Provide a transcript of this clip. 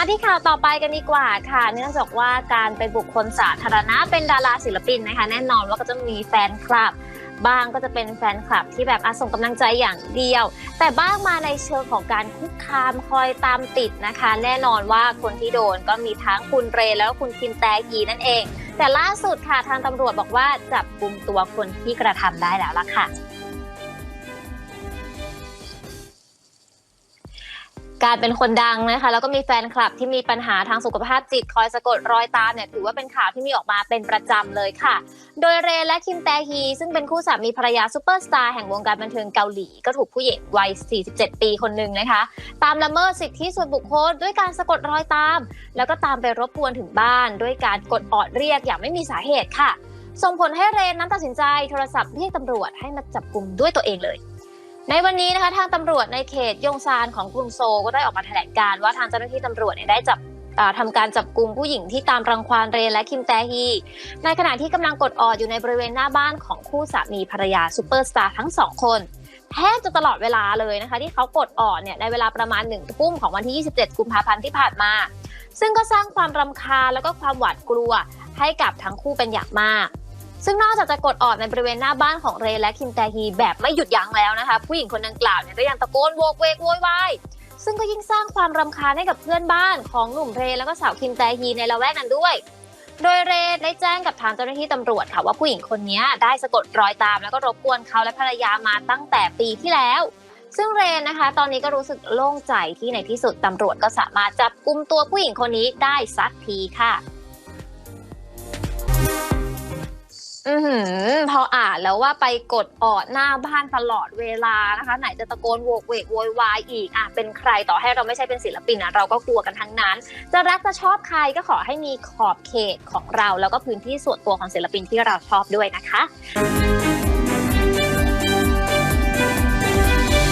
าที่ข่าวต่อไปกันดีกว่าค่ะ เนื่องจากว่าการเป็นบุคคลสาธารณะเป็นดาราศิลปินนะคะ แน่นอนว่าก็จะมีแฟนคลับ บ้างก็จะเป็นแฟนคลับที่แบบอส่งกำลังใจอย่างเดียว แต่บ้างมาในเชิงของการคุกคามคอยตามติดนะคะ แน่นอนว่าคนที่โดนก็มีทั้งคุณเรแล้วก็คุณคิมแตกีนั่นเอง แต่ล่าสุดค่ะทางตำรวจบอกว่าจับกลุ่มตัวคนที่กระทำได้แล้วล่ะค่ะ การเป็นคนดังนะคะแล้วก็มีแฟนคลับที่มีปัญหาทางสุขภาพจิตคอยสะกดรอยตามเนี่ยถือว่าเป็นข่าวที่มีออกมาเป็นประจำเลยค่ะ โดยเรและคิมแตฮี ซึ่งเป็นคู่สามีภรรยาซูเปอร์สตาร์แห่งวงการบันเทิงเกาหลี ก็ถูกผู้หญิงวัย 47 ปีคนหนึ่งนะคะ ตามละเมิดสิทธิส่วนบุคคลด้วยการสะกดรอยตาม แล้วก็ตามไปรบกวนถึงบ้าน ด้วยการกดออดเรียกอย่างไม่มีสาเหตุค่ะ ส่งผลให้เรนนั้นตัดสินใจโทรศัพท์เรียกตำรวจให้มาจับกลุ่มด้วยตัวเองเลย ในวันนี้นะคะทางตำรวจในเขตยงซานของกรุงโซลก็ได้ออกมาแถลงการว่าทางเจ้าหน้าที่ตำรวจเนี่ยได้จับอ่าทำการจับกลุ่มผู้หญิงที่ตามรังควานเรนและคิมแตฮี ในขณะที่กำลังกดออดอยู่ในบริเวณหน้าบ้านของคู่สามีภรรยาซูเปอร์สตาร์ทั้งสองคนแทบจะตลอดเวลาเลยนะคะ ที่เขากดออดเนี่ยในเวลาประมาณหนึ่งทุ่มของวันที่ 27 กุมภาพันธ์ที่ผ่านมา ซึ่งก็สร้างความรำคาญแล้วก็ความหวาดกลัวให้กับทั้งคู่เป็นอย่างมาก ซึ่งนอกจากจะกดออดในบริเวณหน้าบ้านของเรและคิมแตฮีแบบไม่หยุดยั้งแล้วนะคะ ผู้หญิงคนดังกล่าวเนี่ยก็ยังตะโกนโวกเวกโวยวายซึ่งก็ยิ่งสร้างความรำคาญให้กับเพื่อนบ้านของหนุ่มเรแล้วก็สาวคิมแตฮีในละแวกนั้นด้วย โดยเรได้แจ้งกับทางเจ้าหน้าที่ตำรวจค่ะว่าผู้หญิงคนนี้ได้สะกดรอยตาม แล้วก็รบกวนเขาและภรรยามาตั้งแต่ปีที่แล้ว ซึ่งเรนนะคะ ตอนนี้ก็รู้สึกโล่งใจที่ในที่สุดตำรวจก็สามารถจับกุมตัวผู้หญิงคนนี้ได้สักทีค่ะ อือหือพออ่านแล้วว่าไปกดออดหน้าบ้านตลอดเวลานะคะ ไหนจะตะโกนโวกเวกโวยวายอีกอะเป็นใครต่อให้เราไม่ใช่เป็นศิลปินนะเราก็กลัวกันทั้งนั้น จะรักจะชอบใครก็ขอให้มีขอบเขตของเรา แล้วก็พื้นที่ส่วนตัวของศิลปินที่เราชอบด้วยนะคะ